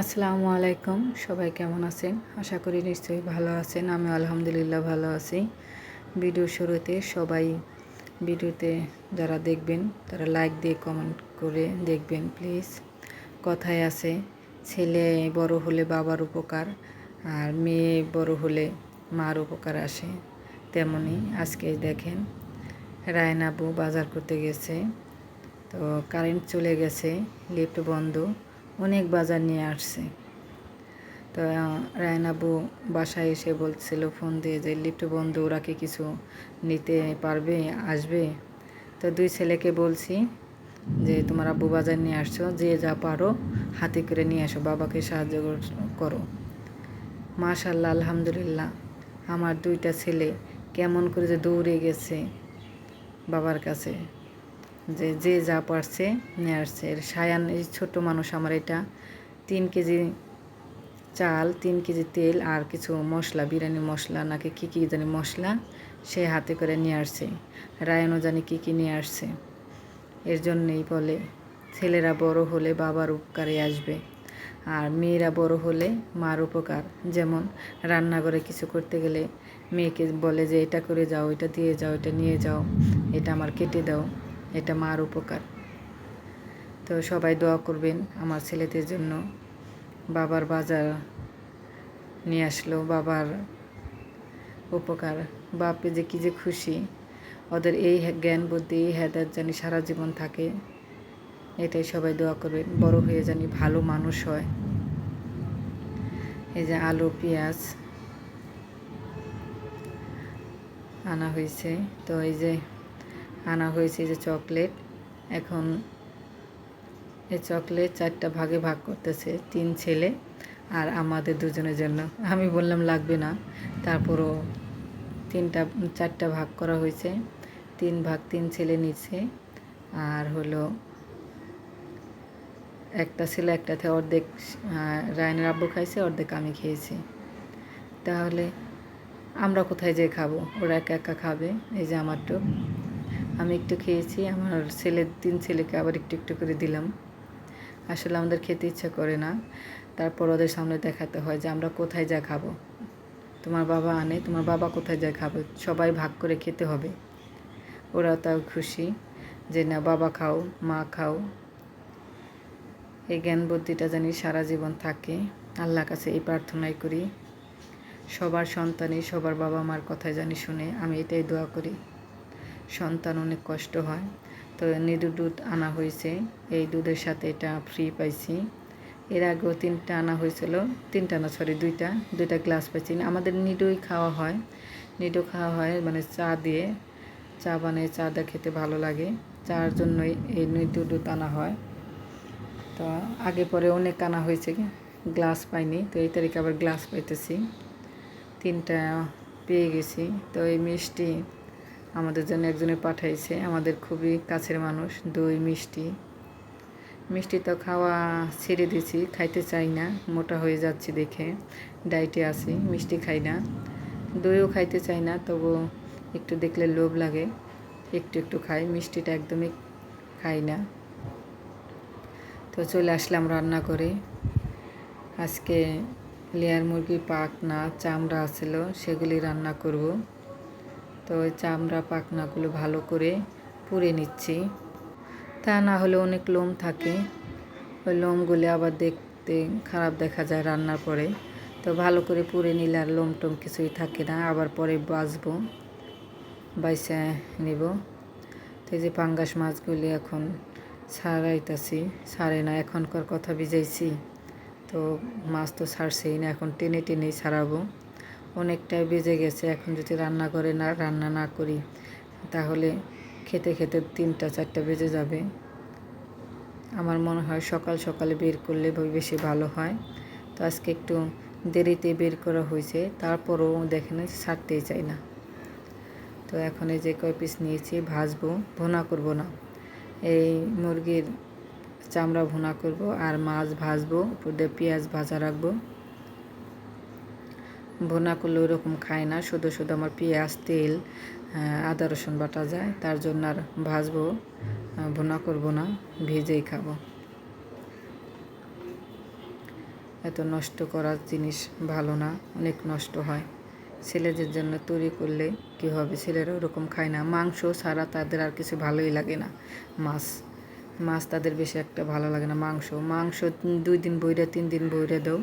আসসালামু আলাইকুম। সবাই কেমন আছেন? আশা করি নিশ্চয়ই ভালো আছেন। আমি আলহামদুলিল্লাহ ভালো আছি। ভিডিও শুরুতে সবাই ভিডিওতে যারা দেখবেন, তারা লাইক দিয়ে কমেন্ট করে দেখবেন প্লিজ কথায় আছে, ছেলে বড় হলে বাবার উপকার আর মেয়ে বড় হলে মার উপকার আসে, তেমনি আজকে দেখেন রায়নাবু বাজার করতে গেছে, তো কারেন্ট চলে গেছে লিফট বন্ধ। অনেক বাজার নিয়ে আসছে। তো রায়নাবু বাসায় এসে বলছিল, ফোন দিয়ে যে লিফট বন্ধ, ওরা কি কিছু নিতে পারবে, আসবে? তো দুই ছেলেকে বলছি যে, তোমার আব্বু বাজার নিয়ে আসছো, যে যা পারো হাতে করে নিয়ে আসো, বাবাকে সাহায্য করো মাশাল্লাহ আলহামদুলিল্লাহ, আমার দুইটা ছেলে কেমন করে যে দৌড়ে গেছে বাবার কাছে। যে যে যা পারছে নিয়ে আসছে। এর সায়ান, এই ছোটো মানুষ আমার এটা তিন কেজি চাল, তিন কেজি তেল আর কিছু মশলা বিরিয়ানি মশলা, নাকি কী কী জানি মশলা সে হাতে করে নিয়ে আসছে। রায়নও জানি কী কী নিয়ে আসছে। এর জন্যেই বলে, ছেলেরা বড় হলে বাবার উপকারে আসবে, আর মেয়েরা বড় হলে মার উপকার। যেমন রান্নাঘরে কিছু করতে গেলে মেয়েকে বলে যে, এটা করে যাও, এটা দিয়ে যাও, এটা নিয়ে যাও, এটা আমার কেটে দাও। এটা মার উপকার। তো সবাই দোয়া করবেন আমার ছেলেদের জন্য। বাবার বাজার নিয়ে আসলো, বাবার উপকার। বাপে যে কী যে খুশি। ওদের এই জ্ঞান, বুদ্ধি, এই হেদার জানি সারা জীবন থাকে। এটাই সবাই দোয়া করবেন। বড় হয়ে জানি ভালো মানুষ হয়। এই যে আলু, পেঁয়াজ আনা হয়েছে। তো এই যে আনা হয়েছে যে চকলেট। এখন এই চকলেট চারটা ভাগে ভাগ করতেছে, তিন ছেলে আর আমাদের দুজনের জন্য। আমি বললাম, লাগবে না। তারপরও তিনটা, চারটা ভাগ করা হয়েছে। তিন ভাগ তিন ছেলে নিচ্ছে। আর হলো একটা ছেলে একটাতে অর্ধেক রায়নের আব্বু খাইছে, অর্ধেক আমি খেয়েছি। তাহলে আমরা কোথায় যেয়ে খাব? ওরা একা একা খাবে? এই যে আমারটুক আমি একটু খেয়েছি, আমার ছেলের তিন ছেলেকে আবার একটু একটু করে দিলাম। আসলে আমাদের খেতে ইচ্ছা করে না। তারপর ওদের সামনে দেখাতে হয় যে আমরা কোথায় যা খাব। তোমার বাবা আনে, তোমার বাবা কোথায় যা খাবে, সবাই ভাগ করে খেতে হবে। ওরা তাও খুশি যে না, বাবা খাও, মা খাও। এই জ্ঞান বুদ্ধিটা জানি সারা জীবন থাকে। আল্লাহ কাছে এই প্রার্থনাই করি। সবার সন্তানই সবার বাবা মার কথায় জানি শুনে আমি এটাই দোয়া করি। সন্তান অনেক কষ্ট হয়। তো নিদু দুধ আনা হয়েছে। এই দুধের সাথে এটা ফ্রি পাইছি। এর আগেও তিনটা আনা হয়েছিল। তিনটা না সরি দুইটা। দুইটা গ্লাস পাইছি। আমাদের নিডুই খাওয়া হয়। নিডু খাওয়া হয় মানে চা দিয়ে। চা বানিয়ে চা দা খেতে ভালো লাগে। চার জন্যই এই নিডু দুধ আনা হয়। তো আগে পরে অনেক আনা হয়েছে। গ্লাস পাইনি। তো এই তারিখে আবার গ্লাস পাইতেছি। তিনটা পেয়ে গেছি। তো এই মিষ্টি আমাদের জন্য একজনে পাঠাইছে, আমাদের খুবই কাছের মানুষ, দই, মিষ্টি। মিষ্টি তো খাওয়া ছেড়ে দিছি খাইতে চাই না, মোটা হয়ে যাচ্ছি দেখে ডাইটে আছি, মিষ্টি খাই না। দইও খাইতে চাই না, তবু একটু দেখলে লোভ লাগে, একটু একটু খাই, মিষ্টিটা একদমই খাই না। তো চলে আসলাম রান্না করে। আজকে লেয়ার মুরগি পাক না চামড়া আছিল, সেগুলি রান্না করব। তো চামড়া পাখনাগুলো ভালো করে পুড়ে নিচ্ছি। তা না হলে অনেক লোম থাকে। ওই লোমগুলি আবার দেখতে খারাপ দেখা যায় রান্নার পরে। তো ভালো করে পুড়ে নিলে আর লোম টোম কিছুই থাকে না। আবার পরে বাজবো বাইসে নিব। তো এই যে পাঙ্গাস মাছগুলি এখন ছাড়াইতাছি ছাড়ে না, এখনকার কথা ভিজাইছি। তো মাছ তো ছাড়ছেই না, এখন টেনে টেনেই ছাড়াবো অনেকটাই বেজে গেছে। এখন যদি রান্না করে না, রান্না না করি, তাহলে খেতে খেতে তিনটা, চারটা বেজে যাবে। আমার মনে হয় সকাল সকালে বের করলে বেশি ভালো হয়। তো আজকে একটু দেরিতে বের করা হয়েছে, তারপরও দেখেন ছাড়তেই চাই না। তো এখন এই যে কয় পিস নিয়েছি, ভাজবো, ভোনা করব না। এই মুরগির চামড়া ভোনা করব, আর মাছ ভাজবো, উপর দিয়ে পেঁয়াজ ভাজা রাখব। ভোনা করলে ওরকম খায় না, শুধু শুধু আমার পেঁয়াজ, তেল আদা, রসুন বাটা যায়, তার জন্য আর ভাজবো ভোনা করব না, ভেজেই খাব। এত নষ্ট করার জিনিস ভালো না, অনেক নষ্ট হয়। ছেলেদের জন্য তৈরি করলে কী হবে? ছেলেরা ওরকম খায় না। মাংস ছাড়া তাদের আর কিছু ভালোই লাগে না। মাছ মাছ তাদের বেশি একটা ভালো লাগে না, মাংস। মাংস দুই দিন বইরে, তিন দিন বইরে দাও,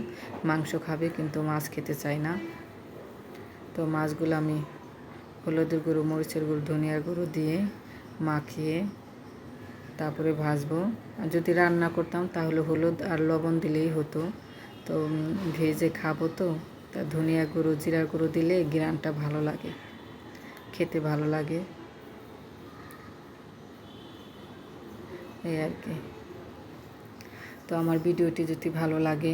মাংস খাবে কিন্তু মাছ খেতে চায় না। তো মাছগুলো আমি হলুদের গুঁড়ো, মরিচের গুঁড়ো, ধনিয়ার গুঁড়ো দিয়ে মাখিয়ে তারপরে ভাজবো। আর যদি রান্না করতাম তাহলে হলুদ আর লবণ দিলেই হতো। তো ভেজে খাব তো, তা ধনিয়া গুঁড়ো, জিরার গুঁড়ো দিলে গ্রানটা ভালো লাগে, খেতে ভালো লাগে। এই আর কি। তো আমার ভিডিওটি যদি ভালো লাগে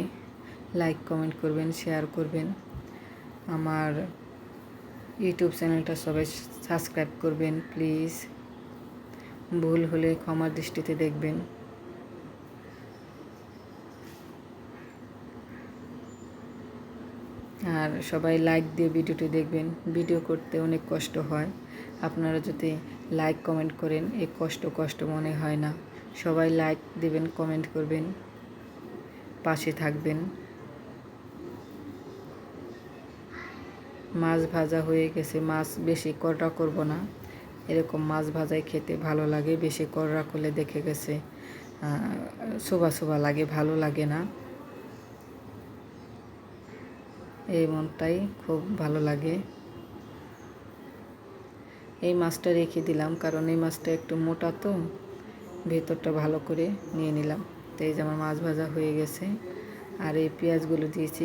লাইক কমেন্ট করবেন শেয়ার করবেন। আমার ইউটিউব চ্যানেলটা সবাই সাবস্ক্রাইব করবেন প্লিজ ভুল হলে ক্ষমার দৃষ্টিতে দেখবেন। আর সবাই লাইক দিয়ে ভিডিওটি দেখবেন। ভিডিও করতে অনেক কষ্ট হয়। আপনারা যদি লাইক কমেন্ট করেন এই কষ্ট কষ্ট মনে হয় না। সবাই লাইক দেবেন কমেন্ট করবেন, পাশে থাকবেন। মাছ ভাজা হয়ে গেছে, মাছ বেশি কড়া করব না। এরকম মাছ ভাজাই খেতে ভালো লাগে, বেশি কড়া করলে দেখে গেছে শোভা শোভা লাগে, ভালো লাগে না। এই মনটাই খুব ভালো লাগে। এই মাছটা রেখে দিলাম, কারণ এই মাছটা একটু মোটা তো। ভেতরটা ভালো করে নিয়ে নিলাম। তো এই যে আমার মাছ ভাজা হয়ে গেছে। আর এই পেঁয়াজগুলো দিয়েছি।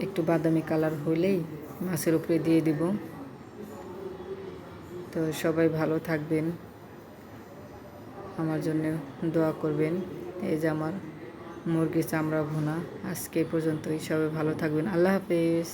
একটু বাদামি কালার হলেই মাছের উপরে দিয়ে দিব। তো সবাই ভালো থাকবেন। আমার জন্য দোয়া করবেন। এই যে আমার মুরগি চামড়া ভুনা। আজকে পর্যন্তই। সবাই ভালো থাকবেন। আল্লাহ হাফেজ।